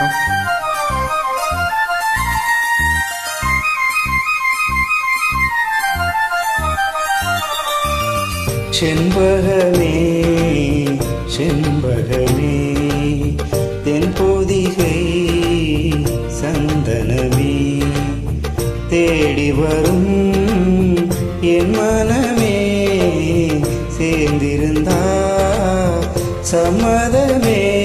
வணக்கம். செண்பகமே செண்பகமே தென்பொதிகை சந்தனமே தேடி வரும் என் மனமே சேர்ந்திருந்தா சம்மதமே.